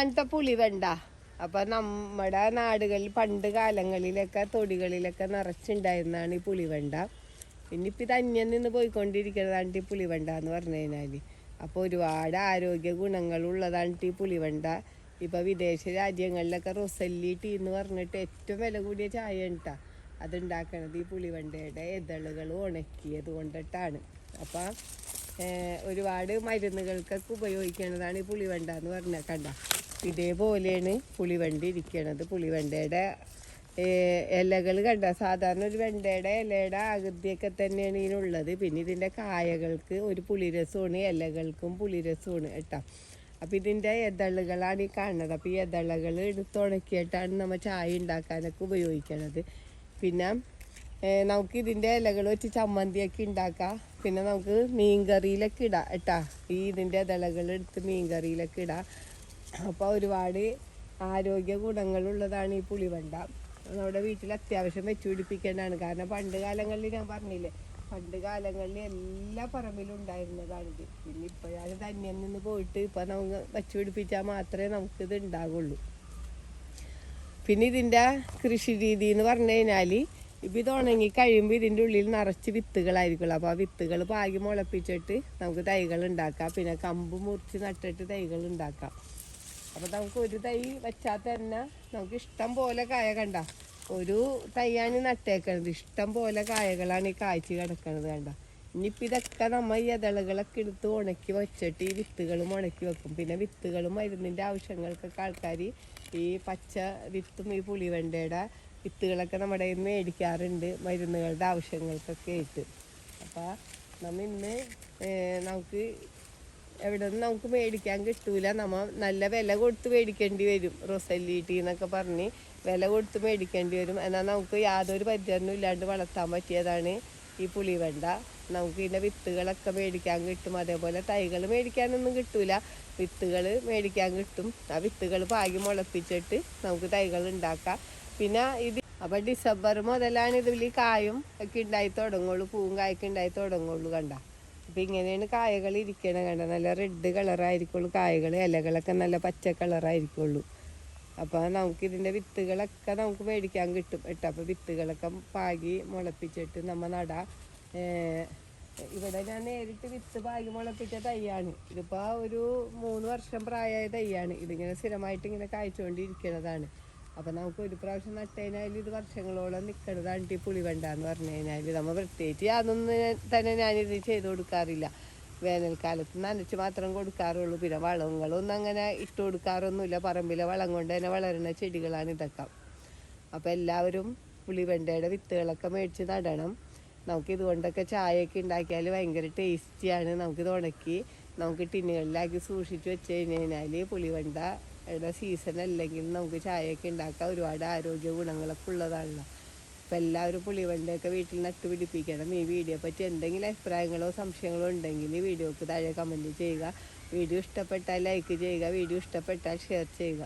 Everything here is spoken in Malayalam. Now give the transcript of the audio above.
ഇതാണ് പുളിവെണ്ട അപ്പൊ നമ്മുടെ നാടുകളിൽ പണ്ട് കാലങ്ങളിലൊക്കെ തൊടികളിലൊക്കെ നിറച്ചുണ്ടായിരുന്നതാണ് ഈ പുളിവെണ്ട പിന്നെ ഇപ്പം ഇത് അന്യം നിന്ന് പോയിക്കൊണ്ടിരിക്കുന്നതാണ് ഈ പുളിവെണ്ട എന്ന് പറഞ്ഞു കഴിഞ്ഞാൽ അപ്പോൾ ഒരുപാട് ആരോഗ്യ ഗുണങ്ങളുള്ളതാണ് ഈ പുളിവെണ്ട ഇപ്പോൾ വിദേശ രാജ്യങ്ങളിലൊക്കെ റൊസല്ലി ടീ എന്ന് പറഞ്ഞിട്ട് ഏറ്റവും വില കൂടിയ ചായ ഉണ്ടാ അതുണ്ടാക്കണത് ഈ പുളിവെണ്ടയുടെ ഇതളുകൾ ഉണക്കിയത് കൊണ്ടിട്ടാണ്. അപ്പം ഒരുപാട് മരുന്നുകൾക്കൊക്കെ ഉപയോഗിക്കുന്നതാണ് ഈ പുളിവെണ്ട എന്ന് പറഞ്ഞാൽ കണ്ട. ഇതേപോലെയാണ് പുളിവണ്ടി ഇരിക്കണത്. പുളിവണ്ടയുടെ ഇലകൾ കണ്ട? സാധാരണ ഒരു വെണ്ടയുടെ ഇലയുടെ ആകൃതിയൊക്കെ തന്നെയാണ് ഇതിനുള്ളത്. പിന്നെ ഇതിന്റെ കായകൾക്ക് ഒരു പുളിരസമാണ് ഇലകൾക്കും പുളിരസമാണ് കേട്ടോ. അപ്പം ഇതിന്റെ എതളുകളാണ് ഈ കാണുന്നത്. അപ്പോൾ ഈ എതളുകൾ എടുത്ത് ഉണക്കിയിട്ടാണ് നമ്മൾ ചായ ഉണ്ടാക്കാനൊക്കെ ഉപയോഗിക്കണത്. പിന്നെ നമുക്ക് ഇതിന്റെ ഇലകൾ വെച്ച് ചമ്മന്തിയൊക്കെ ഉണ്ടാക്കാം. പിന്നെ നമുക്ക് മീൻകറിയിലൊക്കെ ഇടാം കേട്ടാ. ഈ ഇതിന്റെ ഇതളകൾ എടുത്ത് മീൻകറിയിലൊക്കെ ഇടാം. അപ്പോൾ ഒരുപാട് ആരോഗ്യ ഗുണങ്ങളുള്ളതാണ് ഈ പുളിവെണ്ട. നമ്മുടെ വീട്ടിൽ അത്യാവശ്യം വെച്ച് പിടിപ്പിക്കേണ്ടതാണ്. കാരണം പണ്ട് കാലങ്ങളിൽ ഞാൻ പറഞ്ഞില്ലേ പണ്ട് കാലങ്ങളിൽ എല്ലാ പറമ്പിലും ഉണ്ടായിരുന്നതാണിത് പിന്നെ ഇപ്പോഴാണ് ധന്യം നിന്ന് പോയിട്ട് ഇപ്പം നമുക്ക് വെച്ച് പിടിപ്പിച്ചാൽ മാത്രമേ നമുക്കിത് ഉണ്ടാകുള്ളൂ പിന്നെ ഇതിന്റെ കൃഷി രീതി എന്ന് പറഞ്ഞു കഴിഞ്ഞാൽ ഇപ്പം ഇത് ഉണങ്ങി കഴിയുമ്പോൾ ഇതിന്റെ ഉള്ളിൽ നിറച്ച് വിത്തുകളായിരിക്കുള്ളൂ. അപ്പോൾ ആ വിത്തുകൾ പാകി മുളപ്പിച്ചിട്ട് നമുക്ക് തൈകൾ ഉണ്ടാക്കാം. പിന്നെ കമ്പ് മുറിച്ച് നട്ടിട്ട് തൈകൾ ഉണ്ടാക്കാം. അപ്പോൾ നമുക്ക് ഒരു തൈ വെച്ചാൽ തന്നെ നമുക്ക് ഇഷ്ടം പോലെ കായ കണ്ട. ഒരു തൈയാണ് നട്ടേക്കണത്. ഇഷ്ടം പോലെ കായകളാണ് ഈ കായ്ച്ച് കിടക്കണത് കണ്ട. ഇനിയിപ്പോൾ ഇതൊക്കെ നമ്മ ഈ ഇതളുകളൊക്കെ എടുത്ത് ഉണക്കി വെച്ചിട്ട് ഈ വിത്തുകളും ഉണക്കി വെക്കും. പിന്നെ വിത്തുകളും മരുന്നിന്റെ ആവശ്യങ്ങൾക്കൊക്കെ ആൾക്കാർ ഈ പച്ച വിത്തും ഈ പുളിവെണ്ടയുടെ വിത്തുകളൊക്കെ നമ്മുടെ കയ്യിൽ നിന്ന് മേടിക്കാറുണ്ട് മരുന്നുകളുടെ ആവശ്യങ്ങൾക്കൊക്കെ ആയിട്ട്. അപ്പോൾ നമ്മ ഇന്ന് നമുക്ക് എവിടെ നിന്ന് നമുക്ക് മേടിക്കാൻ കിട്ടൂല. നമ്മ നല്ല വില കൊടുത്ത് മേടിക്കേണ്ടി വരും. റൊസല്ലി ടീ എന്നൊക്കെ പറഞ്ഞ് വില കൊടുത്ത് മേടിക്കേണ്ടി വരും. എന്നാൽ നമുക്ക് യാതൊരു പരിചരണവും ഇല്ലാണ്ട് വളർത്താൻ പറ്റിയതാണ് ഈ പുളിവെണ്ട. നമുക്ക് ഇതിന്റെ വിത്തുകളൊക്കെ മേടിക്കാൻ കിട്ടും. അതേപോലെ തൈകൾ മേടിക്കാനൊന്നും കിട്ടൂല. വിത്തുകൾ മേടിക്കാൻ കിട്ടും. ആ വിത്തുകൾ പാകി മുളപ്പിച്ചിട്ട് നമുക്ക് തൈകൾ ഉണ്ടാക്കാം. പിന്നെ ഇത് അപ്പൊ ഡിസംബർ മുതലാണ് ഇതിൽ കായും ഒക്കെ ഉണ്ടായി തുടങ്ങുള്ളൂ. പൂവും ഉണ്ടായി തുടങ്ങുള്ളൂ കണ്ട. അപ്പൊ ഇങ്ങനെയാണ് കായകൾ ഇരിക്കണത് കണ്ട? നല്ല റെഡ് കളറായിരിക്കുള്ളൂ കായകൾ ഇലകളൊക്കെ നല്ല പച്ച കളറായിരിക്കുള്ളൂ അപ്പോൾ നമുക്ക് ഇതിന്റെ വിത്തുകളൊക്കെ നമുക്ക് മേടിക്കാൻ കിട്ടും കേട്ടോ. അപ്പോൾ വിത്തുകളൊക്കെ പാകി മുളപ്പിച്ചിട്ട് നമ്മൾ നട. ഇവിടെ ഞാൻ നേരിട്ട് വിത്ത് പാകി മുളപ്പിച്ച തൈയാണ്. ഇതിപ്പോൾ ഒരു മൂന്ന് വർഷം പ്രായമായ തൈയാണ്. ഇതിങ്ങനെ സ്ഥിരമായിട്ട് ഇങ്ങനെ കായ്ച്ചുകൊണ്ടിരിക്കുന്നതാണ് അപ്പം നമുക്ക് ഒരു പ്രാവശ്യം നട്ട് കഴിഞ്ഞാൽ ഇത് വർഷങ്ങളോളം നിൽക്കുന്നതാണ് ഈ പുളി വെണ്ടാന്ന് പറഞ്ഞു കഴിഞ്ഞാൽ നമ്മൾ പ്രത്യേകിച്ച് അതൊന്നും തന്നെ ഞാനിത് ചെയ്ത് കൊടുക്കാറില്ല. വേനൽക്കാലത്ത് നനച്ച് മാത്രം കൊടുക്കാറുള്ളൂ. പിന്നെ വളങ്ങളൊന്നും അങ്ങനെ ഇട്ട് കൊടുക്കാറൊന്നുമില്ല. പറമ്പിലെ വളം കൊണ്ട് തന്നെ വളരുന്ന ചെടികളാണ് ഇതൊക്കെ. അപ്പോൾ എല്ലാവരും പുളിവെണ്ടയുടെ വിത്തുകളൊക്കെ മേടിച്ച് നടണം. നമുക്ക് ഇതുകൊണ്ടൊക്കെ ചായയൊക്കെ ഉണ്ടാക്കിയാൽ ഭയങ്കര ടേസ്റ്റിയാണ് നമുക്കിത് ഉണക്കി നമുക്ക് ടിന്നുകളിലാക്കി സൂക്ഷിച്ച് വെച്ച് കഴിഞ്ഞ് കഴിഞ്ഞാൽ പുളിവെണ്ടയുടെ സീസൺ അല്ലെങ്കിൽ നമുക്ക് ചായയൊക്കെ ഉണ്ടാക്കാൻ ഒരുപാട് ആരോഗ്യ ഗുണങ്ങളൊക്കെ ഉള്ളതാണല്ലോ. അപ്പം എല്ലാവരും പുളിവണ്ടിയൊക്കെ വീട്ടിൽ നട്ടുപിടിപ്പിക്കണം ഈ വീഡിയോ പറ്റി എന്തെങ്കിലും അഭിപ്രായങ്ങളോ സംശയങ്ങളോ ഉണ്ടെങ്കിൽ വീഡിയോക്ക് താഴെ കമന്റ് ചെയ്യുക. വീഡിയോ ഇഷ്ടപ്പെട്ടാൽ ലൈക്ക് ചെയ്യുക. വീഡിയോ ഇഷ്ടപ്പെട്ടാൽ ഷെയർ ചെയ്യുക.